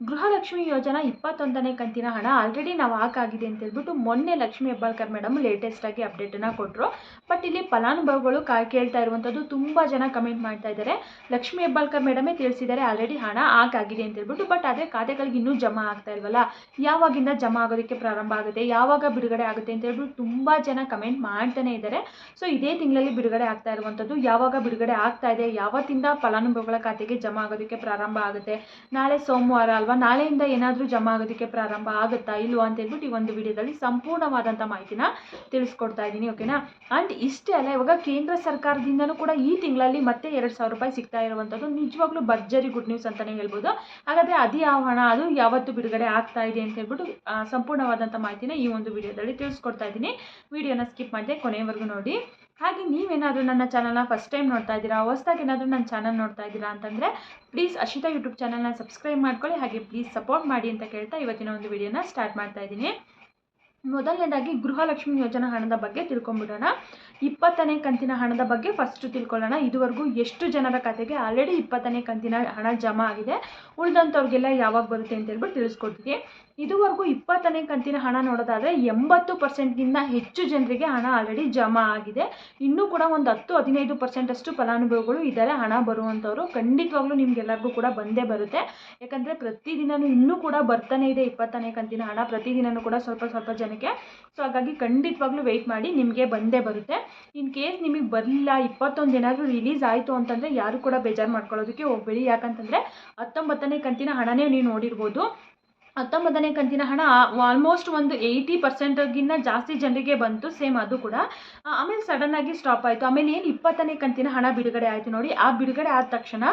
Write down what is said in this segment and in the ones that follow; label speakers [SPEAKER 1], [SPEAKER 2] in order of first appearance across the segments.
[SPEAKER 1] ಗೃಹಲಕ್ಷ್ಮಿ ಯೋಜನಾ ಇಪ್ಪತ್ತೊಂದನೇ ಕಂತಿನ ಹಣ ಆಲ್ರೆಡಿ ನಾವು ಹಾಕಾಗಿದೆ ಅಂತ ಹೇಳ್ಬಿಟ್ಟು ಮೊನ್ನೆ ಲಕ್ಷ್ಮಿ ಹೆಬ್ಬಾಳ್ಕರ್ ಮೇಡಮ್ ಲೇಟೆಸ್ಟಾಗಿ ಅಪ್ಡೇಟನ್ನು ಕೊಟ್ಟರು ಬಟ್ ಇಲ್ಲಿ ಫಲಾನುಭವಿಗಳು ಕೇಳ್ತಾ ಇರುವಂಥದ್ದು ತುಂಬ ಜನ ಕಮೆಂಟ್ ಮಾಡ್ತಾ ಇದ್ದಾರೆ. ಲಕ್ಷ್ಮಿ ಹೆಬ್ಬಾಳ್ಕರ್ ಮೇಡಮೇ ತಿಳಿಸಿದ್ದಾರೆ ಆಲ್ರೆಡಿ ಹಣ ಹಾಕಾಗಿದೆ ಅಂತ ಹೇಳ್ಬಿಟ್ಟು ಬಟ್ ಆದರೆ ಖಾತೆಗಳಿಗೆ ಇನ್ನೂ ಜಮಾ ಆಗ್ತಾ ಇಲ್ವಲ್ಲ? ಯಾವಾಗಿಂದ ಜಮಾ ಆಗೋದಕ್ಕೆ ಪ್ರಾರಂಭ ಆಗುತ್ತೆ? ಯಾವಾಗ ಬಿಡುಗಡೆ ಆಗುತ್ತೆ ಅಂತ ಹೇಳ್ಬಿಟ್ಟು ತುಂಬ ಜನ ಕಮೆಂಟ್ ಮಾಡ್ತಾನೆ ಇದ್ದಾರೆ. ಸೊ ಇದೇ ತಿಂಗಳಲ್ಲಿ ಬಿಡುಗಡೆ ಆಗ್ತಾ ಇರುವಂಥದ್ದು ಯಾವಾಗ ಬಿಡುಗಡೆ ಆಗ್ತಾ ಇದೆ? ಯಾವತ್ತಿಂದ ಫಲಾನುಭವಿಗಳ ಖಾತೆಗೆ ಜಮಾ ಆಗೋದಕ್ಕೆ ಪ್ರಾರಂಭ ಆಗುತ್ತೆ? ನಾಳೆ ಸೋಮವಾರ ನಾಳೆಯಿಂದ ಏನಾದರೂ ಜಮಾ ಆಗೋದಕ್ಕೆ ಪ್ರಾರಂಭ ಆಗುತ್ತಾ ಇಲ್ವಾ ಅಂತ ಹೇಳ್ಬಿಟ್ಟು ಈ ಒಂದು ವಿಡಿಯೋದಲ್ಲಿ ಸಂಪೂರ್ಣವಾದಂಥ ಮಾಹಿತಿನ ತಿಳಿಸ್ಕೊಡ್ತಾ ಇದ್ದೀನಿ, ಓಕೆನಾ? ಆ್ಯಂಡ್ ಇಷ್ಟೇ ಅಲ್ಲ, ಇವಾಗ ಕೇಂದ್ರ ಸರ್ಕಾರದಿಂದನೂ ಕೂಡ ಈ ತಿಂಗಳಲ್ಲಿ ಮತ್ತೆ ಎರಡು ಸಾವಿರ ರೂಪಾಯಿ ಸಿಗ್ತಾ ಇರುವಂಥದ್ದು ನಿಜವಾಗ್ಲೂ ಭರ್ಜರಿ ಗುಡ್ ನ್ಯೂಸ್ ಅಂತಲೇ ಹೇಳ್ಬೋದು. ಹಾಗಾದರೆ ಅದೇ ಆಹ್ವಾನ, ಅದು ಯಾವತ್ತು ಬಿಡುಗಡೆ ಆಗ್ತಾ ಇದೆ ಅಂತ ಹೇಳ್ಬಿಟ್ಟು ಸಂಪೂರ್ಣವಾದಂಥ ಮಾಹಿತಿನ ಈ ಒಂದು ವಿಡಿಯೋದಲ್ಲಿ ತಿಳಿಸ್ಕೊಡ್ತಾ ಇದ್ದೀನಿ. ವಿಡಿಯೋನ ಸ್ಕಿಪ್ ಮಾಡಿದೆ ಕೊನೆಯವರೆಗೂ ನೋಡಿ. ಹಾಗೆ ನೀವೇನಾದರೂ ನನ್ನ ಚಾನಲ್ನ ಫಸ್ಟ್ ಟೈಮ್ ನೋಡ್ತಾ ಇದ್ದೀರಾ, ಹೊಸ್ದಾಗಿ ಏನಾದರೂ ನನ್ನ ಚಾನಲ್ ನೋಡ್ತಾ ಇದ್ದೀರಾ ಅಂತಂದರೆ ಪ್ಲೀಸ್ ಅಶಿತಾ ಯೂಟ್ಯೂಬ್ ಚಾನಲ್ನ ಸಬ್ಸ್ಕ್ರೈಬ್ ಮಾಡ್ಕೊಳ್ಳಿ, ಹಾಗೆ ಪ್ಲೀಸ್ ಸಪೋರ್ಟ್ ಮಾಡಿ ಅಂತ ಕೇಳ್ತಾ ಇವತ್ತಿನ ಒಂದು ವಿಡಿಯೋನ ಸ್ಟಾರ್ಟ್ ಮಾಡ್ತಾ ಇದ್ದೀನಿ. ಮೊದಲನೇದಾಗಿ ಗೃಹಲಕ್ಷ್ಮಿ ಯೋಜನಾ ಹಣದ ಬಗ್ಗೆ ತಿಳ್ಕೊಂಬಿಡೋಣ ಇಪ್ಪತ್ತನೇ ಕಂತಿನ ಹಣದ ಬಗ್ಗೆ ಫಸ್ಟ್ ತಿಳ್ಕೊಳ್ಳೋಣ. ಇದುವರೆಗೂ ಎಷ್ಟು ಜನರ ಖಾತೆಗೆ ಆಲ್ರೆಡಿ ಇಪ್ಪತ್ತನೇ ಕಂತಿನ ಹಣ ಜಮಾ ಆಗಿದೆ. ಉಳಿದಂಥವ್ರಿಗೆಲ್ಲ ಯಾವಾಗ ಬರುತ್ತೆ ಅಂತ ಹೇಳ್ಬಿಟ್ಟು ತಿಳಿಸ್ಕೊಡ್ತೀವಿ. ಇದುವರೆಗೂ ಇಪ್ಪತ್ತನೇ ಕಂತಿನ ಹಣ ನೋಡೋದಾದರೆ ಎಂಬತ್ತು ಪರ್ಸೆಂಟ್ಗಿಂತ ಹೆಚ್ಚು ಜನರಿಗೆ ಹಣ ಆಲ್ರೆಡಿ ಜಮಾ ಆಗಿದೆ. ಇನ್ನೂ ಕೂಡ ಒಂದು ಹತ್ತು ಹದಿನೈದು ಪರ್ಸೆಂಟಷ್ಟು ಫಲಾನುಭವಿಗಳು ಇದ್ದಾರೆ, ಹಣ ಬರುವಂಥವ್ರು. ಖಂಡಿತವಾಗ್ಲೂ ನಿಮ್ಗೆಲ್ಲರಿಗೂ ಕೂಡ ಬಂದೇ ಬರುತ್ತೆ. ಯಾಕಂದರೆ ಪ್ರತಿದಿನವೂ ಇನ್ನೂ ಕೂಡ ಬರ್ತಾನೆ ಇದೆ ಇಪ್ಪತ್ತನೇ ಕಂತಿನ ಹಣ ಪ್ರತಿದಿನವೂ ಕೂಡ ಸ್ವಲ್ಪ ಸ್ವಲ್ಪ ಜನಕ್ಕೆ. ಸೊ ಹಾಗಾಗಿ ಖಂಡಿತವಾಗ್ಲೂ ವೆಯ್ಟ್ ಮಾಡಿ, ನಿಮಗೆ ಬಂದೇ ಬರುತ್ತೆ. ಇನ್ ಕೇಸ್ ನಿಮಗೆ ಬರಲಿಲ್ಲ, ಇಪ್ಪತ್ತೊಂದು ಏನಾದರೂ ರಿಲೀಸ್ ಆಯಿತು ಅಂತಂದರೆ ಯಾರು ಕೂಡ ಬೇಜಾರು ಮಾಡ್ಕೊಳ್ಳೋದಕ್ಕೆ ಹೋಗಬೇಡಿ. ಯಾಕಂತಂದರೆ ಹತ್ತೊಂಬತ್ತನೇ ಕಂತಿನ ಹಣನೇ ನೀವು ನೋಡಿರ್ಬೋದು. ಹತ್ತೊಂಬತ್ತನೇ ಕಂತಿನ ಹಣ ಆಲ್ಮೋಸ್ಟ್ ಒಂದು ಏಯ್ಟಿ ಪರ್ಸೆಂಟ್ಗಿಂತ ಜಾಸ್ತಿ ಜನರಿಗೆ ಬಂತು ಸೇಮ್ ಅದು ಕೂಡ. ಆಮೇಲೆ ಆಮೇಲೆ ಸಡನ್ನಾಗಿ ಸ್ಟಾಪ್ ಆಯಿತು. ಆಮೇಲೆ ಏನು ಇಪ್ಪತ್ತನೇ ಕಂತಿನ ಹಣ ಬಿಡುಗಡೆ ಆಯಿತು ನೋಡಿ. ಆ ಬಿಡುಗಡೆ ಆದ ತಕ್ಷಣ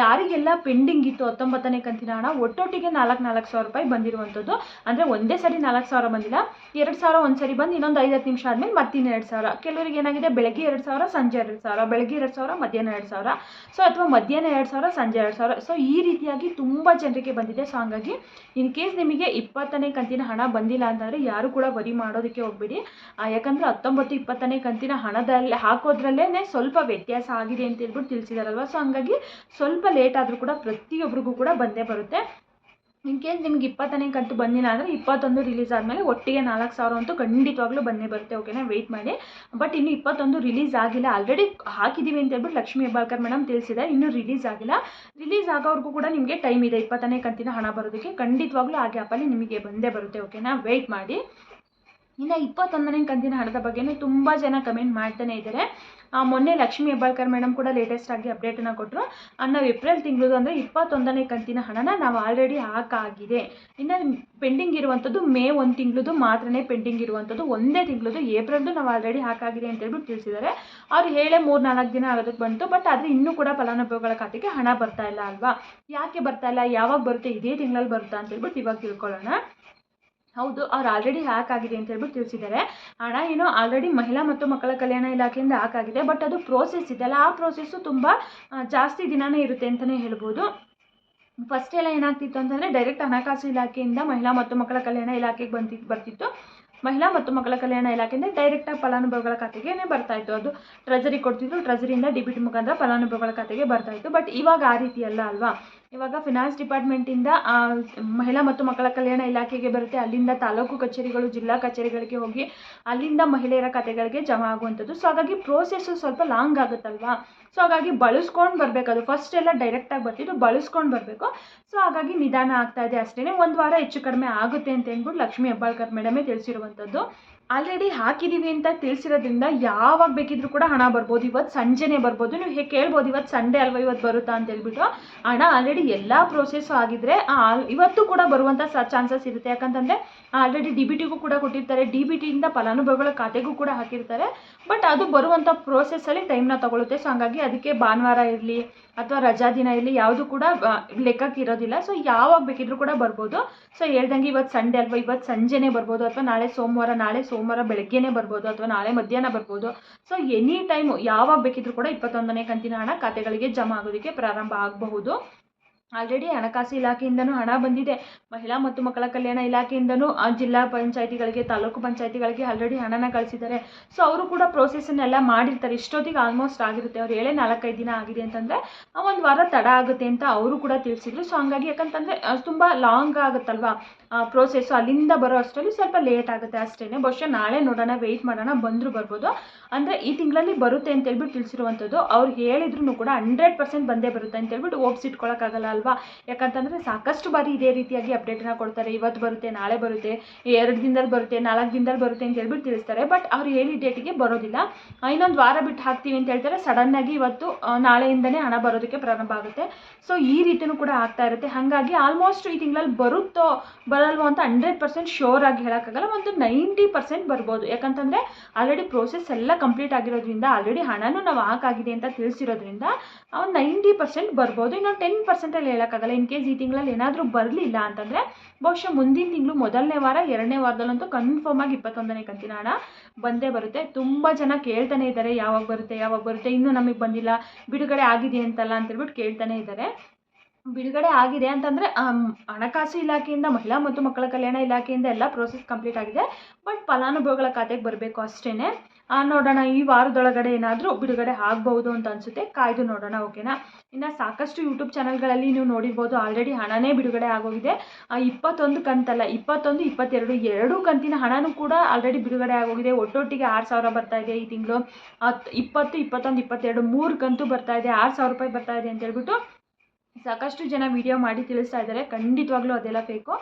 [SPEAKER 1] ಯಾರಿಗೆಲ್ಲ ಪೆಂಡಿಂಗ್ ಇತ್ತು ಹತ್ತೊಂಬತ್ತನೇ ಕಂತಿನ ಹಣ, ಒಟ್ಟೊಟ್ಟಿಗೆ ನಾಲ್ಕು ನಾಲ್ಕು ಸಾವಿರ ರೂಪಾಯಿ ಬಂದಿರುವಂಥದ್ದು. ಅಂದರೆ ಒಂದೇ ಸರಿ ನಾಲ್ಕು ಸಾವಿರ ಬಂದಿಲ್ಲ. ಎರಡು ಸಾವಿರ ಒಂದು ಸರಿ ಬಂದು ಇನ್ನೊಂದು ಐವತ್ತು ನಿಮಿಷ ಆದಮೇಲೆ ಮತ್ತಿನ್ನ ಎರಡು ಸಾವಿರ. ಕೆಲವರಿಗೆ ಏನಾಗಿದೆ? ಬೆಳಗ್ಗೆ ಎರಡು ಸಾವಿರ, ಸಂಜೆ ಎರಡು ಸಾವಿರ. ಬೆಳಗ್ಗೆ ಎರಡು ಸಾವಿರ, ಮಧ್ಯಾಹ್ನ ಎರಡು ಸಾವಿರ. ಸೊ ಅಥವಾ ಮಧ್ಯಾಹ್ನ ಎರಡು ಸಾವಿರ, ಸಂಜೆ ಎರಡು ಸಾವಿರ. ಸೊ ಈ ರೀತಿಯಾಗಿ ತುಂಬ ಜನರಿಗೆ ಬಂದಿದೆ. ಸೊ ಹಂಗಾಗಿ ಇನ್ ಕೇಸ್ ನಿಮಗೆ ಇಪ್ಪತ್ತನೇ ಕಂತಿನ ಹಣ ಬಂದಿಲ್ಲ ಅಂತಂದರೆ ಯಾರು ಕೂಡ ವರಿ ಮಾಡೋದಕ್ಕೆ ಹೋಗಬೇಡಿ. ಯಾಕಂದರೆ ಹತ್ತೊಂಬತ್ತು ಇಪ್ಪತ್ತನೇ ಕಂತಿನ ಹಣದಲ್ಲಿ ಹಾಕೋದ್ರಲ್ಲೇ ಸ್ವಲ್ಪ ವ್ಯತ್ಯಾಸ ಆಗಿದೆ ಅಂತ ಹೇಳ್ಬಿಟ್ಟು ತಿಳಿಸಿದಾರಲ್ವ? ಸೊ ಹಂಗಾಗಿ ಸ್ವಲ್ಪ ಲೇಟ್ ಆದರೂ ಕೂಡ ಪ್ರತಿಯೊಬ್ಬರಿಗೂ ಕೂಡ ಬಂದೇ ಬರುತ್ತೆ. ಇನ್ ಕೇಸ್ ನಿಮ್ಗೆ ಇಪ್ಪತ್ತನೇ ಕಂತು ಬಂದಿಲ್ಲ ಅಂದರೆ ಇಪ್ಪತ್ತೊಂದು ರಿಲೀಸ್ ಆದಮೇಲೆ ಒಟ್ಟಿಗೆ ನಾಲ್ಕು ಸಾವಿರ ಅಂತೂ ಖಂಡಿತವಾಗ್ಲೂ ಬಂದೇ ಬರುತ್ತೆ ಓಕೆನಾ ವೆಯ್ಟ್ ಮಾಡಿ. ಬಟ್ ಇನ್ನು ಇಪ್ಪತ್ತೊಂದು ರಿಲೀಸ್ ಆಗಿಲ್ಲ. ಆಲ್ರೆಡಿ ಹಾಕಿದ್ದೀವಿ ಅಂತ ಹೇಳ್ಬಿಟ್ಟು ಲಕ್ಷ್ಮೀ ಹೆಬ್ಬಾಳ್ಕರ್ ಮೇಡಮ್ ತಿಳಿಸಿದೆ ಇನ್ನೂ ರಿಲೀಸ್ ಆಗಿಲ್ಲ. ರಿಲೀಸ್ ಆಗೋವರೆಗೂ ಕೂಡ ನಿಮಗೆ ಟೈಮ್ ಇದೆ. ಇಪ್ಪತ್ತನೇ ಕಂತಿನ ಹಣ ಬರೋದಕ್ಕೆ ಖಂಡಿತವಾಗ್ಲೂ ಆ ಗ್ಯಾಪಲ್ಲಿ ನಿಮಗೆ ಬಂದೇ ಬರುತ್ತೆ ಓಕೆನಾ ವೆಯ್ಟ್ ಮಾಡಿ. ಇನ್ನು ಇಪ್ಪತ್ತೊಂದನೇ ಕಂತಿನ ಹಣದ ಬಗ್ಗೆನೇ ತುಂಬ ಜನ ಕಮೆಂಟ್ ಮಾಡ್ತಾನೆ ಇದ್ದಾರೆ ಮೊನ್ನೆ ಲಕ್ಷ್ಮೀ ಹೆಬ್ಬಾಳ್ಕರ್ ಮೇಡಮ್ ಕೂಡ ಲೇಟೆಸ್ಟ್ ಆಗಿ ಅಪ್ಡೇಟನ್ನು ಕೊಟ್ಟರು ನಾವು ಏಪ್ರಿಲ್ ತಿಂಗಳದು ಅಂದರೆ ಇಪ್ಪತ್ತೊಂದನೇ ಕಂತಿನ ಹಣನ ನಾವು ಆಲ್ರೆಡಿ ಹಾಕಾಗಿದೆ. ಇನ್ನು ಪೆಂಡಿಂಗ್ ಇರುವಂಥದ್ದು ಮೇ ಒಂದು ತಿಂಗಳದು ಮಾತ್ರನೇ ಪೆಂಡಿಂಗ್ ಇರುವಂಥದ್ದು ಒಂದೇ ತಿಂಗಳದು ಏಪ್ರಿಲ್ದು ನಾವು ಆಲ್ರೆಡಿ ಹಾಕಾಗಿದೆ ಅಂತ ಹೇಳ್ಬಿಟ್ಟು ತಿಳಿಸಿದ್ದಾರೆ ಅವ್ರು ಹೇಳೇ ಮೂರು ನಾಲ್ಕು ದಿನ ಆಗೋದಕ್ಕೆ ಬಂತು ಬಟ್ ಆದರೆ ಇನ್ನೂ ಕೂಡ ಫಲಾನುಭವಿಗಳ ಖಾತೆಗೆ ಹಣ ಬರ್ತಾ ಇಲ್ಲ ಅಲ್ವಾ? ಯಾಕೆ ಬರ್ತಾ ಇಲ್ಲ? ಯಾವಾಗ ಬರುತ್ತೆ? ಇದೇ ತಿಂಗಳಲ್ಲಿ ಬರುತ್ತಾ ಅಂತ ಹೇಳ್ಬಿಟ್ಟು ಇವಾಗ ತಿಳ್ಕೊಳ್ಳೋಣ. ಹೌದು, ಅವ್ರು ಆಲ್ರೆಡಿ ಹ್ಯಾಕ್ ಆಗಿದೆ ಅಂತ ಹೇಳ್ಬಿಟ್ಟು ತಿಳಿಸಿದ್ದಾರೆ ಹಣ ಏನೋ ಆಲ್ರೆಡಿ ಮಹಿಳಾ ಮತ್ತು ಮಕ್ಕಳ ಕಲ್ಯಾಣ ಇಲಾಖೆಯಿಂದ ಹ್ಯಾಕ್ ಆಗಿದೆ ಬಟ್ ಅದು ಪ್ರೋಸೆಸ್ ಇದೆಯಲ್ಲ ಆ ಪ್ರೋಸೆಸ್ಸು ತುಂಬ ಜಾಸ್ತಿ ದಿನಾನೇ ಇರುತ್ತೆ ಅಂತಲೇ ಹೇಳ್ಬೋದು. ಫಸ್ಟ್ ಎಲ್ಲ ಏನಾಗ್ತಿತ್ತು ಅಂತಂದರೆ ಡೈರೆಕ್ಟ್ ಹಣಕಾಸು ಇಲಾಖೆಯಿಂದ ಮಹಿಳಾ ಮತ್ತು ಮಕ್ಕಳ ಕಲ್ಯಾಣ ಇಲಾಖೆಗೆ ಬಂತಿ, ಬರ್ತಿತ್ತು. ಮಹಿಳಾ ಮತ್ತು ಮಕ್ಕಳ ಕಲ್ಯಾಣ ಇಲಾಖೆಯಿಂದ ಡೈರೆಕ್ಟಾಗಿ ಫಲಾನುಭವಿಗಳ ಖಾತೆಗೆ ಬರ್ತಾಯಿತ್ತು ಅದು ಟ್ರೆಜರಿ ಕೊಡ್ತಿದ್ರು ಟ್ರೆಜರಿಯಿಂದ ಡೆಬಿಟ್ ಮುಖಾಂತರ ಫಲಾನುಭವಿಗಳ ಖಾತೆಗೆ ಬರ್ತಾಯಿತ್ತು ಬಟ್ ಇವಾಗ ಆ ರೀತಿ ಅಲ್ಲ ಅಲ್ವಾ? ಇವಾಗ ಫಿನಾನ್ಸ್ ಡಿಪಾರ್ಟ್ಮೆಂಟಿಂದ ಮಹಿಳಾ ಮತ್ತು ಮಕ್ಕಳ ಕಲ್ಯಾಣ ಇಲಾಖೆಗೆ ಬರುತ್ತೆ. ಅಲ್ಲಿಂದ ತಾಲೂಕು ಕಚೇರಿಗಳು, ಜಿಲ್ಲಾ ಕಚೇರಿಗಳಿಗೆ ಹೋಗಿ ಅಲ್ಲಿಂದ ಮಹಿಳೆಯರ ಖಾತೆಗಳಿಗೆ ಜಮಾ ಆಗುವಂಥದ್ದು. ಸೊ ಹಾಗಾಗಿ ಪ್ರೋಸೆಸ್ಸು ಸ್ವಲ್ಪ ಲಾಂಗ್ ಆಗುತ್ತಲ್ವಾ? ಸೊ ಹಾಗಾಗಿ ಬಳಸ್ಕೊಂಡು ಬರಬೇಕು ಅದು. ಫಸ್ಟ್ ಎಲ್ಲ ಡೈರೆಕ್ಟಾಗಿ ಬರ್ತಿದ್ದು, ಬಳಸ್ಕೊಂಡು ಬರಬೇಕು. ಸೊ ಹಾಗಾಗಿ ನಿಧಾನ ಆಗ್ತಾ ಇದೆ ಅಷ್ಟೇ ಒಂದು ವಾರ ಹೆಚ್ಚು ಕಡಿಮೆ ಆಗುತ್ತೆ ಅಂತ ಹೇಳ್ಬಿಟ್ಟು ಲಕ್ಷ್ಮೀ ಹೆಬ್ಬಾಳ್ಕರ್ ಮೇಡಮೇ ತಿಳಿಸಿರುವಂಥದ್ದು. ಆಲ್ರೆಡಿ ಹಾಕಿದ್ದೀವಿ ಅಂತ ತಿಳಿಸಿರೋದ್ರಿಂದ ಯಾವಾಗ ಬೇಕಿದ್ರೂ ಕೂಡ ಹಣ ಬರ್ಬೋದು. ಇವತ್ತು ಸಂಜೆನೇ ಬರ್ಬೋದು. ನೀವು ಹೇಗೆ ಕೇಳ್ಬೋದು ಇವತ್ತು ಸಂಡೇ ಅಲ್ವಾ ಇವತ್ತು ಬರುತ್ತಾ ಅಂತ ಹೇಳ್ಬಿಟ್ಟು. ಹಣ ಆಲ್ರೆಡಿ ಎಲ್ಲ ಪ್ರೋಸೆಸ್ಸು ಆಗಿದ್ರೆ ಇವತ್ತು ಕೂಡ ಬರುವಂಥ ಚಾನ್ಸಸ್ ಇರುತ್ತೆ. ಯಾಕಂತಂದರೆ ಆಲ್ರೆಡಿ ಡಿ ಬಿ ಟಿಗೂ ಕೂಡ ಕೊಟ್ಟಿರ್ತಾರೆ. ಡಿ ಬಿ ಟಿಯಿಂದ ಫಲಾನುಭವಿಗಳ ಖಾತೆಗೂ ಕೂಡ ಹಾಕಿರ್ತಾರೆ. ಬಟ್ ಅದು ಬರುವಂಥ ಪ್ರೋಸೆಸ್ಸಲ್ಲಿ ಟೈಮ್ನ ತಗೊಳುತ್ತೆ. ಸೊ ಹಾಗಾಗಿ ಅದಕ್ಕೆ ಭಾನುವಾರ ಇರಲಿ ಅಥವಾ ರಜಾ ದಿನ ಇರಲಿ, ಯಾವುದು ಕೂಡ ಲೆಕ್ಕಕ್ಕೆ ಇರೋದಿಲ್ಲ. ಸೊ ಯಾವಾಗ ಬೇಕಿದ್ರೂ ಕೂಡ ಬರ್ಬೋದು. ಸೊ ಹೇಳ್ದಂಗೆ ಇವತ್ತು ಸಂಡೇ ಅಲ್ವಾ ಇವತ್ತು ಸಂಜೆನೇ ಬರ್ಬೋದು. ಅಥವಾ ನಾಳೆ ಸೋಮವಾರ, ನಾಳೆ ಸೋಮವಾರ ಬೆಳಗ್ಗೆನೇ ಬರ್ಬೋದು ಅಥವಾ ನಾಳೆ ಮಧ್ಯಾಹ್ನ ಬರ್ಬೋದು. ಸೊ ಎನಿ ಟೈಮು ಯಾವಾಗ ಬೇಕಿದ್ರೂ ಕೂಡ ಇಪ್ಪತ್ತೊಂದನೇ ಕಂತಿನ ಹಣ ಖಾತೆಗಳಿಗೆ ಜಮಾ ಆಗೋದಕ್ಕೆ ಪ್ರಾರಂಭ ಆಗಬಹುದು. ಆಲ್ರೆಡಿ ಹಣಕಾಸು ಇಲಾಖೆಯಿಂದನೂ ಹಣ ಬಂದಿದೆ. ಮಹಿಳಾ ಮತ್ತು ಮಕ್ಕಳ ಕಲ್ಯಾಣ ಇಲಾಖೆಯಿಂದನೂ ಆ ಜಿಲ್ಲಾ ಪಂಚಾಯಿತಿಗಳಿಗೆ, ತಾಲೂಕು ಪಂಚಾಯಿತಿಗಳಿಗೆ ಆಲ್ರೆಡಿ ಹಣನ ಕಳಿಸಿದ್ದಾರೆ. ಸೊ ಅವರು ಕೂಡ ಪ್ರೋಸೆಸ್ಸನ್ನೆಲ್ಲ ಮಾಡಿರ್ತಾರೆ. ಇಷ್ಟೊತ್ತಿಗೆ ಆಲ್ಮೋಸ್ಟ್ ಆಗಿರುತ್ತೆ. ಅವ್ರು ಹೇಳೇ ನಾಲ್ಕೈದು ದಿನ ಆಗಿದೆ ಅಂತಂದರೆ ಒಂದು ವಾರ ತಡ ಆಗುತ್ತೆ ಅಂತ ಅವರು ಕೂಡ ತಿಳಿಸಿದ್ರು. ಸೊ ಹಂಗಾಗಿ ಯಾಕಂತಂದರೆ ತುಂಬ ಲಾಂಗ್ ಆಗುತ್ತಲ್ವಾ ಪ್ರೋಸೆಸ್ಸು ಅಲ್ಲಿಂದ ಬರೋ ಅಷ್ಟರಲ್ಲಿ ಸ್ವಲ್ಪ ಲೇಟ್ ಆಗುತ್ತೆ ಅಷ್ಟೇ ಬಹುಶಃ ನಾಳೆ ನೋಡೋಣ ವೆಯ್ಟ್ ಮಾಡೋಣ, ಬಂದರೂ ಬರ್ಬೋದು. ಅಂದರೆ ಈ ತಿಂಗಳಲ್ಲಿ ಬರುತ್ತೆ ಅಂತ ಹೇಳ್ಬಿಟ್ಟು ತಿಳಿಸಿರುವಂಥದ್ದು. ಅವ್ರು ಹೇಳಿದ್ರು ಕೂಡ ಹಂಡ್ರೆಡ್ ಪರ್ಸೆಂಟ್ ಬಂದೇ ಬರುತ್ತೆ ಅಂತ ಹೇಳ್ಬಿಟ್ಟು ಒಪ್ಸಿಟ್ಕೊಳಕ್ಕಾಗಲ್ಲ ಅಲ್ವಾ? ಯಾಕಂತಂದರೆ ಸಾಕಷ್ಟು ಬಾರಿ ಇದೇ ರೀತಿಯಾಗಿ ಅಪ್ಡೇಟನ್ನ ಕೊಡ್ತಾರೆ. ಇವತ್ತು ಬರುತ್ತೆ ನಾಳೆ ಬರುತ್ತೆ ಎರಡು ದಿನದಲ್ಲಿ ಬರುತ್ತೆ ನಾಲ್ಕು ದಿನದಲ್ಲಿ ಬರುತ್ತೆ ಅಂತ ಹೇಳ್ಬಿಟ್ಟು ತಿಳಿಸ್ತಾರೆ. ಬಟ್ ಅವ್ರು ಹೇಳಿದ ಡೇಟಿಗೆ ಬರೋದಿಲ್ಲ. ಇನ್ನೊಂದು ವಾರ ಬಿಟ್ಟು ಹಾಕ್ತೀವಿ ಅಂತ ಹೇಳ್ತಾರೆ. ಸಡನ್ನಾಗಿ ಇವತ್ತು ಆ, ನಾಳೆಯಿಂದನೇ ಹಣ ಬರೋದಕ್ಕೆ ಪ್ರಾರಂಭ ಆಗುತ್ತೆ. ಸೊ ಈ ರೀತಿಯೂ ಕೂಡ ಆಗ್ತಾ ಇರುತ್ತೆ. ಹಾಗಾಗಿ ಆಲ್ಮೋಸ್ಟ್ ಈ ತಿಂಗಳಲ್ಲಿ ಬರುತ್ತೋ ಬರಲ್ವೋ ಅಂತ ಹಂಡ್ರೆಡ್ ಪರ್ಸೆಂಟ್ ಶೋರ್ ಆಗಿ ಹೇಳೋಕ್ಕಾಗಲ್ಲ. ಒಂದು ನೈಂಟಿ ಪರ್ಸೆಂಟ್ ಬರ್ಬೋದು. ಯಾಕಂತಂದರೆ ಆಲ್ರೆಡಿ ಪ್ರೋಸೆಸ್ ಎಲ್ಲ ಕಂಪ್ಲೀಟ್ ಆಗಿರೋದ್ರಿಂದ ಆಲ್ರೆಡಿ ಹಣನೂ ನಾವು ಹಾಕಾಗಿದೆ ಅಂತ ತಿಳಿಸಿರೋದ್ರಿಂದ ಒಂದು ನೈಂಟಿ ಪರ್ಸೆಂಟ್ ಬರ್ಬೋದು. ಇನ್ನೊಂದು ಟೆನ್ ಪರ್ಸೆಂಟಲ್ಲಿ ಹೇಳೋಕ್ಕಾಗಲ್ಲ. ಇನ್ ಕೇಸ್ ಈ ತಿಂಗಳಲ್ಲಿ ಏನಾದರೂ ಬರಲಿಲ್ಲ ಅಂತಂದರೆ ಬಹುಶಃ ಮುಂದಿನ ತಿಂಗಳು ಮೊದಲನೇ ವಾರ, ಎರಡನೇ ವಾರದಲ್ಲಂತೂ ಕನ್ಫರ್ಮ್ ಆಗಿ ಇಪ್ಪತ್ತೊಂದನೇ ಕಂತಿನ ಹಣ ಬಂದೇ ಬರುತ್ತೆ. ತುಂಬ ಜನ ಕೇಳ್ತಾನೆ ಇದ್ದಾರೆ, ಯಾವಾಗ ಬರುತ್ತೆ ಯಾವಾಗ ಬರುತ್ತೆ, ಇನ್ನೂ ನಮಗೆ ಬಂದಿಲ್ಲ, ಬಿಡುಗಡೆ ಆಗಿದೆ ಅಂತಲ್ಲ ಅಂತೇಳ್ಬಿಟ್ಟು ಕೇಳ್ತಾನೆ ಇದ್ದಾರೆ. ಬಿಡುಗಡೆ ಆಗಿದೆ ಅಂತಂದರೆ ಹಣಕಾಸು ಇಲಾಖೆಯಿಂದ, ಮಹಿಳಾ ಮತ್ತು ಮಕ್ಕಳ ಕಲ್ಯಾಣ ಇಲಾಖೆಯಿಂದ ಎಲ್ಲ ಪ್ರೋಸೆಸ್ ಕಂಪ್ಲೀಟ್ ಆಗಿದೆ. ಬಟ್ ಫಲಾನುಭವಿಗಳ ಖಾತೆಗೆ ಬರಬೇಕು ಅಷ್ಟೇ ನೋಡೋಣ, ಈ ವಾರದೊಳಗಡೆ ಏನಾದರೂ ಬಿಡುಗಡೆ ಆಗ್ಬೋದು ಅಂತ ಅನಿಸುತ್ತೆ. ಕಾಯ್ದು ನೋಡೋಣ ಓಕೆನಾ ಇನ್ನು ಸಾಕಷ್ಟು ಯೂಟ್ಯೂಬ್ ಚಾನಲ್ಗಳಲ್ಲಿ ನೀವು ನೋಡಿರ್ಬೋದು ಆಲ್ರೆಡಿ ಹಣನೇ ಬಿಡುಗಡೆ ಆಗೋಗಿದೆ. ಇಪ್ಪತ್ತೊಂದು ಕಂತಲ್ಲ, ಇಪ್ಪತ್ತೊಂದು, ಇಪ್ಪತ್ತೆರಡು, ಎರಡೂ ಕಂತಿನ ಹಣನೂ ಕೂಡ ಆಲ್ರೆಡಿ ಬಿಡುಗಡೆ ಆಗೋಗಿದೆ. ಒಟ್ಟೊಟ್ಟಿಗೆ ಆರು ಸಾವಿರ ಬರ್ತಾ ಇದೆ ಈ ತಿಂಗಳು. ಹತ್ತು ಇಪ್ಪತ್ತು, ಇಪ್ಪತ್ತೊಂದು, ಇಪ್ಪತ್ತೆರಡು, ಮೂರು ಕಂತು ಬರ್ತಾ ಇದೆ, ಆರು ಸಾವಿರ ರೂಪಾಯಿ ಬರ್ತಾ ಇದೆ ಅಂತ ಹೇಳ್ಬಿಟ್ಟು ಸಾಕಷ್ಟು ಜನ ವಿಡಿಯೋ ಮಾಡಿ ತಿಳಿಸ್ತಾ ಇದ್ದಾರೆ. ಖಂಡಿತವಾಗ್ಲೂ ಅದೆಲ್ಲ ಫೇಕು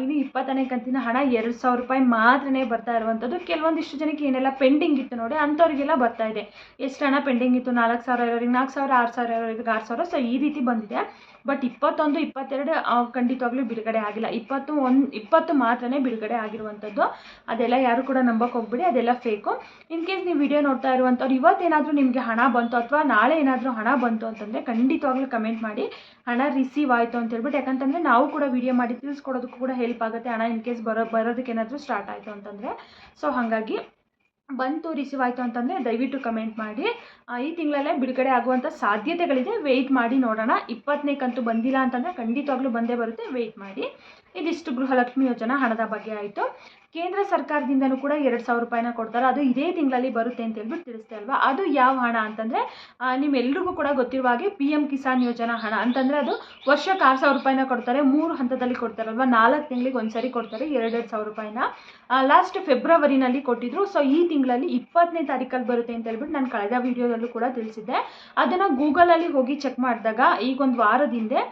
[SPEAKER 1] ಇನ್ನು ಇಪ್ಪತ್ತನೇ ಕಂತಿನ ಹಣ ಎರಡು ಸಾವಿರ ರೂಪಾಯಿ ಮಾತ್ರನೇ ಬರ್ತಾ ಇರುವಂಥದ್ದು. ಕೆಲವೊಂದಿಷ್ಟು ಜನಕ್ಕೆ ಏನೆಲ್ಲ ಪೆಂಡಿಂಗ್ ಇತ್ತು ನೋಡಿ, ಅಂಥವ್ರಿಗೆಲ್ಲ ಬರ್ತಾ ಇದೆ. ಎಷ್ಟು ಹಣ ಪೆಂಡಿಂಗ್ ಇತ್ತು? ನಾಲ್ಕು ಸಾವಿರ ಇರೋರಿಗೆ ನಾಲ್ಕು ಸಾವಿರ, ಆರು ಸಾವಿರ ಇರೋರಿಗೆ ಆರು ಸಾವಿರ, ಸೊ ಈ ರೀತಿ ಬಂದಿದೆ. ಬಟ್ ಇಪ್ಪತ್ತೊಂದು, ಇಪ್ಪತ್ತೆರಡು ಖಂಡಿತವಾಗ್ಲೂ ಬಿಡುಗಡೆ ಆಗಿಲ್ಲ. ಇಪ್ಪತ್ತು ಒಂದು, ಇಪ್ಪತ್ತು ಮಾತ್ರನೇ ಬಿಡುಗಡೆ ಆಗಿರುವಂಥದ್ದು. ಅದೆಲ್ಲ ಯಾರು ಕೂಡ ನಂಬಕ್ಕೆ ಹೋಗ್ಬಿಡಿ. ಅದೆಲ್ಲ ಫೇಕು ಇನ್ ಕೇಸ್ ನೀವು ವಿಡಿಯೋ ನೋಡ್ತಾ ಇರುವಂಥವ್ರು, ಇವತ್ತೇನಾದರೂ ನಿಮಗೆ ಹಣ ಬಂತು ಅಥವಾ ನಾಳೆ ಏನಾದರೂ ಹಣ ಬಂತು ಅಂತಂದರೆ ಖಂಡಿತವಾಗ್ಲೂ ಕಮೆಂಟ್ ಮಾಡಿ. ಹಣ ರಿಸೀವ್ ಆಯಿತು ಅಂತ ಹೇಳ್ಬಿಟ್ಟು, ಯಾಕಂತಂದರೆ ನಾವು ಕೂಡ ವಿಡಿಯೋ ಮಾಡಿ, ತಿಳಿಸ್ಕೊಡೋದಕ್ಕೂ ಕೂಡ ಹೆಲ್ಪ್ ಆಗುತ್ತೆ ಹಣ ಇನ್ ಕೇಸ್ ಬರೋ, ಬರೋದಕ್ಕೆ ಏನಾದರೂ ಸ್ಟಾರ್ಟ್ ಆಯಿತು ಅಂತಂದರೆ. ಸೊ ಹಾಗಾಗಿ ಬಂತು ರಿಸೀವ್ ಆಯಿತು ಅಂತಂದರೆ ದಯವಿಟ್ಟು ಕಮೆಂಟ್ ಮಾಡಿ. ಈ ತಿಂಗಳಲ್ಲೇ ಬಿಡುಗಡೆ ಆಗುವಂಥ ಸಾಧ್ಯತೆಗಳಿದೆ. ವೆಯ್ಟ್ ಮಾಡಿ ನೋಡೋಣ. ಇಪ್ಪತ್ತನೇ ಕಂತು ಬಂದಿಲ್ಲ ಅಂತಂದರೆ ಖಂಡಿತವಾಗ್ಲೂ ಬಂದೇ ಬರುತ್ತೆ. ವೆಯ್ಟ್ ಮಾಡಿ. ಇದಿಷ್ಟು ಗೃಹಲಕ್ಷ್ಮಿ ಯೋಜನಾ ಹಣದ ಬಗ್ಗೆ ಆಯಿತು. ಕೇಂದ್ರ ಸರ್ಕಾರದಿಂದನೂ ಕೂಡ ಎರಡು ಸಾವಿರ ರೂಪಾಯಿನ ಕೊಡ್ತಾರೆ. ಅದು ಇದೇ ತಿಂಗಳಲ್ಲಿ ಬರುತ್ತೆ ಅಂತ ಹೇಳ್ಬಿಟ್ಟು ತಿಳಿಸ್ತಾ ಅಲ್ವಾ ಅದು ಯಾವ ಹಣ ಅಂತಂದರೆ ನಿಮ್ಮೆಲ್ಲರಿಗೂ ಕೂಡ ಗೊತ್ತಿರುವ ಹಾಗೆ ಪಿ ಎಂ ಕಿಸಾನ್ ಯೋಜನಾ ಹಣ. ಅಂತಂದರೆ ಅದು ವರ್ಷಕ್ಕೆ ಆರು ಸಾವಿರ ರೂಪಾಯಿನ ಕೊಡ್ತಾರೆ. ಮೂರು ಹಂತದಲ್ಲಿ ಕೊಡ್ತಾರಲ್ವ ನಾಲ್ಕು ತಿಂಗಳಿಗೆ ಒಂದು ಸರಿ ಕೊಡ್ತಾರೆ. ಎರಡೆರಡು ಸಾವಿರ ರೂಪಾಯಿನ. ಲಾಸ್ಟ್ ಫೆಬ್ರವರಿನಲ್ಲಿ ಕೊಟ್ಟಿದ್ರು. ಸೊ ಈ ತಿಂಗಳಲ್ಲಿ ಇಪ್ಪತ್ತನೇ ತಾರೀಕಲ್ಲಿ ಬರುತ್ತೆ ಅಂತ ಹೇಳ್ಬಿಟ್ಟು ನಾನು ಕಳೆದ ವೀಡಿಯೋದಲ್ಲೂ ಕೂಡ ತಿಳಿಸಿದ್ದೆ. ಅದನ್ನು ಗೂಗಲಲ್ಲಿ ಹೋಗಿ ಚೆಕ್ ಮಾಡಿದಾಗ ಈಗ ಒಂದು ವಾರದ ಹಿಂದೆ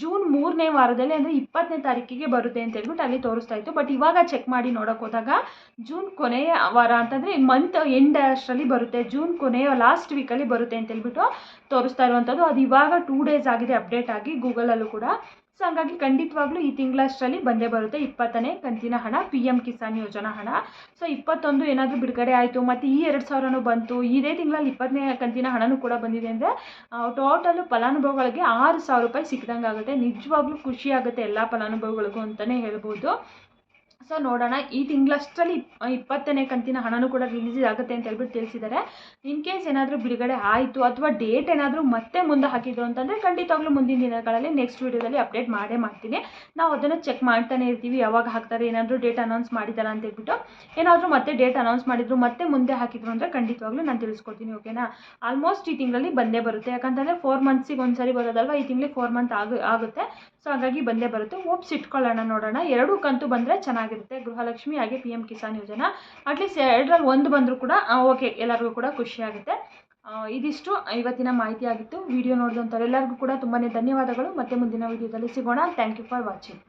[SPEAKER 1] ಜೂನ್ ಮೂರನೇ ವಾರದಲ್ಲಿ ಅಂದರೆ ಇಪ್ಪತ್ತನೇ ತಾರೀಕಿಗೆ ಬರುತ್ತೆ ಅಂತ ಹೇಳ್ಬಿಟ್ಟು ಅಲ್ಲಿ ತೋರಿಸ್ತಾ ಇತ್ತು. ಬಟ್ ಇವಾಗ ಚೆಕ್ ಮಾಡಿ ನೋಡೋಕೆ ಹೋದಾಗ ಜೂನ್ ಕೊನೆಯ ವಾರ ಅಂತಂದರೆ ಮಂತ್ ಎಂಡ್ ಅಷ್ಟರಲ್ಲಿ ಬರುತ್ತೆ. ಜೂನ್ ಕೊನೆಯ ಲಾಸ್ಟ್ ವೀಕಲ್ಲಿ ಬರುತ್ತೆ ಅಂತ ಹೇಳ್ಬಿಟ್ಟು ತೋರಿಸ್ತಾ ಇರುವಂಥದ್ದು. ಅದು ಇವಾಗ ಟೂ ಡೇಸ್ ಆಗಿದೆ ಅಪ್ಡೇಟ್ ಆಗಿ ಗೂಗಲಲ್ಲೂ ಕೂಡ. ಸೊ ಹಂಗಾಗಿ ಖಂಡಿತವಾಗ್ಲೂ ಈ ತಿಂಗಳಷ್ಟರಲ್ಲಿ ಬಂದೇ ಬರುತ್ತೆ. ಇಪ್ಪತ್ತನೇ ಕಂತಿನ ಹಣ ಪಿ ಎಂ ಕಿಸಾನ್ ಯೋಜನಾ ಹಣ. ಸೊ ಇಪ್ಪತ್ತೊಂದು ಏನಾದರೂ ಬಿಡುಗಡೆ ಆಯಿತು, ಮತ್ತು ಈ ಎರಡು ಸಾವಿರನೂ ಬಂತು, ಇದೇ ತಿಂಗಳಲ್ಲಿ ಇಪ್ಪತ್ತನೇ ಕಂತಿನ ಹಣನೂ ಕೂಡ ಬಂದಿದೆ ಅಂದರೆ ಟೋಟಲು ಫಲಾನುಭವಿಗಳಿಗೆ ಆರು ಸಾವಿರ ರೂಪಾಯಿ ಸಿಕ್ಕಿದಂಗೆ ಆಗುತ್ತೆ ನಿಜವಾಗ್ಲೂ ಖುಷಿ ಆಗುತ್ತೆ ಎಲ್ಲ ಫಲಾನುಭವಿಗಳಿಗೂ ಅಂತಲೇ ಹೇಳ್ಬೋದು. ಸೊ ನೋಡೋಣ, ಈ ತಿಂಗಳಷ್ಟರಲ್ಲಿ ಇಪ್ಪತ್ತನೇ ಕಂತಿನ ಹಣನೂ ಕೂಡ ರಿಲೀಸ್ ಆಗುತ್ತೆ ಅಂತ ಹೇಳ್ಬಿಟ್ಟು ತಿಳಿಸಿದ್ದಾರೆ. ಇನ್ ಕೇಸ್ ಏನಾದರೂ ಬಿಡುಗಡೆ ಆಯಿತು ಅಥವಾ ಡೇಟ್ ಏನಾದರೂ ಮತ್ತೆ ಮುಂದೆ ಹಾಕಿದ್ರು ಅಂತಂದರೆ ಖಂಡಿತವಾಗ್ಲೂ ಮುಂದಿನ ದಿನಗಳಲ್ಲಿ ನೆಕ್ಸ್ಟ್ ವೀಡಿಯೋದಲ್ಲಿ ಅಪ್ಡೇಟ್ ಮಾಡೇ ಮಾಡ್ತೀನಿ. ನಾವು ಅದನ್ನು ಚೆಕ್ ಮಾಡ್ತಾನೆ ಇರ್ತೀವಿ, ಯಾವಾಗ ಹಾಕ್ತಾರೆ, ಏನಾದರೂ ಡೇಟ್ ಅನೌನ್ಸ್ ಮಾಡಿದ್ದಾರೆ ಅಂತ ಹೇಳ್ಬಿಟ್ಟು. ಏನಾದರೂ ಮತ್ತೆ ಡೇಟ್ ಅನೌನ್ಸ್ ಮಾಡಿದ್ರು, ಮತ್ತೆ ಮುಂದೆ ಹಾಕಿದ್ರು ಅಂದರೆ ಖಂಡಿತವಾಗ್ಲೂ ನಾನು ತಿಳಿಸ್ಕೊಡ್ತೀನಿ ಓಕೆನಾ ಆಲ್ಮೋಸ್ಟ್ ಈ ತಿಂಗಳಲ್ಲಿ ಬಂದೇ ಬರುತ್ತೆ, ಯಾಕಂತಂದರೆ ಫೋರ್ ಮಂತ್ಸಿಗೆ ಒಂದು ಸರಿ ಬರೋದಲ್ವ, ಈ ತಿಂಗಳಿಗೆ ಫೋರ್ ಮಂತ್ ಆಗ, ಆಗುತ್ತೆ. ಸೊ ಹಾಗಾಗಿ ಬಂದೇ ಬರುತ್ತೆ. ಓಪ್ಸ್ ಇಟ್ಕೊಳ್ಳೋಣ, ನೋಡೋಣ. ಎರಡೂ ಕಂತು ಬಂದರೆ ಚೆನ್ನಾಗಿರುತ್ತೆ ಗೃಹಲಕ್ಷ್ಮಿ ಹಾಗೆ ಪಿ ಎಂ ಕಿಸಾನ್ ಯೋಜನಾ. ಅಟ್ಲೀಸ್ಟ್ ಎರಡರಲ್ಲಿ ಒಂದು ಬಂದರೂ ಕೂಡ ಓಕೆ ಎಲ್ಲರಿಗೂ ಕೂಡ ಖುಷಿ ಆಗುತ್ತೆ. ಆ, ಇದಿಷ್ಟು ಇವತ್ತಿನ ಮಾಹಿತಿ ಆಗಿತ್ತು. ವಿಡಿಯೋ ನೋಡಿದಂಥವ್ರೆಲ್ಲರಿಗೂ ಕೂಡ ತುಂಬಾ ಧನ್ಯವಾದಗಳು. ಮತ್ತೆ ಮುಂದಿನ ವಿಡಿಯೋದಲ್ಲಿ ಸಿಗೋಣ. Thank you for watching